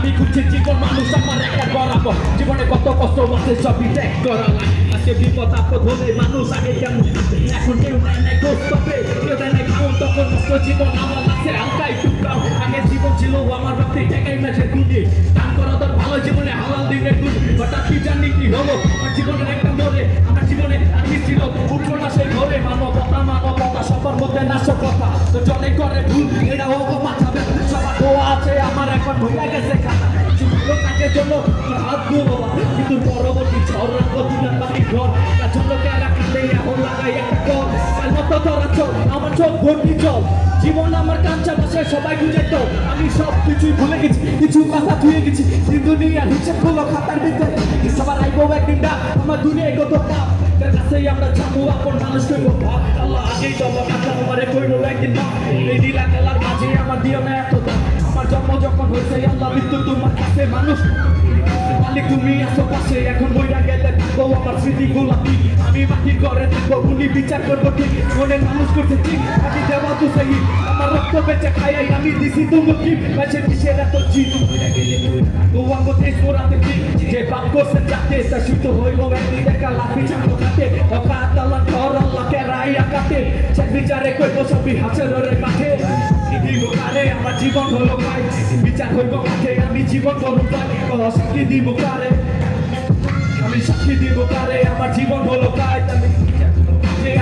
আমি খুঁজছি জীবন, মানুষ আমার একটা গড়াবো জীবনে কত কষ্ট আছে সবই ত্যাগ করা আজকে বিপদ আপদ হলে মানুষ আগে কেমন এখন কেউ নেয় নাই খোঁজ পাবে। কেউ নেয় নাই খাওন তখন নষ্ট জীবন আমার লাগছে হালকা একটু দাও আগে জীবন ছিল আমার ভাবতে ঠেকাই মেসে দুটি দান করা তোর ভালো জীবনে হালাল দিনে দুধ। হঠাৎ কি জানি কি ছিল? উঠল না সেই ঘরে মানবতা মানবতা, সবার মধ্যে নাশকতা। তো জলে করে ভুল এটা হোক মাথা দোয়া এখন ভুলে গেছে ছিল কাজের জন্য হাত দিয়ে বাবা। কিন্তু পরবর্তী ঝড় গতিটা পাখি ঘর? জন্য কেনা কাটলে এখন লাগাই একটা কল মতো তোরা চল, আমার চোখ ভর্তি জল। জীবন আমার কাঞ্চা বাসায় সবাই বুঝে তো। আমি সব কিছুই ভুলে গেছি, কিছু কথা ধুয়ে গেছি। কিন্তু দুনিয়ার হিসেব হলো খাতার ভিতরে। সবার আইবো একদিন ডাক, আমার দুনিয়ায় কত পাপ কাছেই আমরা যাব আপন মানুষ কইব আল্লাহ আগেই তো আমার কাছে আমারে কইলো একদিন এই নীলা কালার মাঝে আমার দিও না জন্ম যখন হয়েছে আল্লাহ মৃত্যু তোমার কাছে মানুষ মালিক তুমি আসো পাশে এখন বইরা গেলে থাকব আমার স্মৃতি গোলাপি আমি মাটির ঘরে থাকব উনি বিচার করব ঠিক মনে মানুষ করতে ঠিক আমি দেওয়া তো সেই আমার রক্ত বেঁচে খাই আমি দিছি তুমি কি বেঁচে দিছে এত জি তো আমার দেশ মোরাতে কি যে বাপ করছে যাতে তা শুদ্ধ হইব একদিন দেখা লাফি চাকো কাটে অকা তালা ঘর আল্লাহকে রাই আকাতে সে বিচারে কইব সবই হাসের মাঠে আমার জীবন হলো ভাই বিচার হইব আমি জীবন হলো ভাই সাক্ষী দিব কারে? আমি সাক্ষী দিব আমার জীবন হলো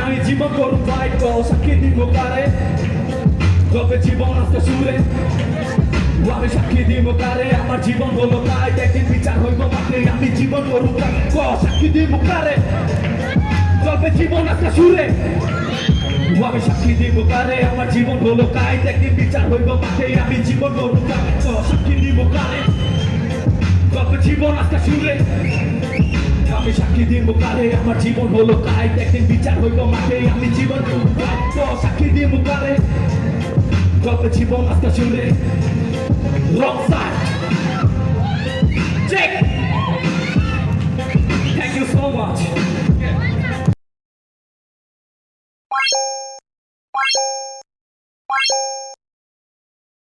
আমি জীবন করব ভাই সাক্ষী দিব কারে? তবে জীবন আজকে সুরে, আমি সাক্ষী দিব কারে? আমার জীবন হলো তাই একদিন বিচার হইব মাঠে আমি জীবন ভাই সাক্ষী দিব কারে? তবে জীবন আজকে সুরে আমি সাক্ষী দিব কারে? আমার জীবন হলো কাই একদিন বিচার হইব মাঠে আমি জীবন ভাই সাক্ষী দিব কারে? তবে জীবন আজকে সুরে। আমি সাক্ষী দিব কারে? আমার জীবন হলো কাই একদিন বিচার হইব মাঠে আমি জীবন ভাই সাক্ষী দিব কারে? তবে জীবন আজকে সুরে। Wrong side. Check. Thank you so much. you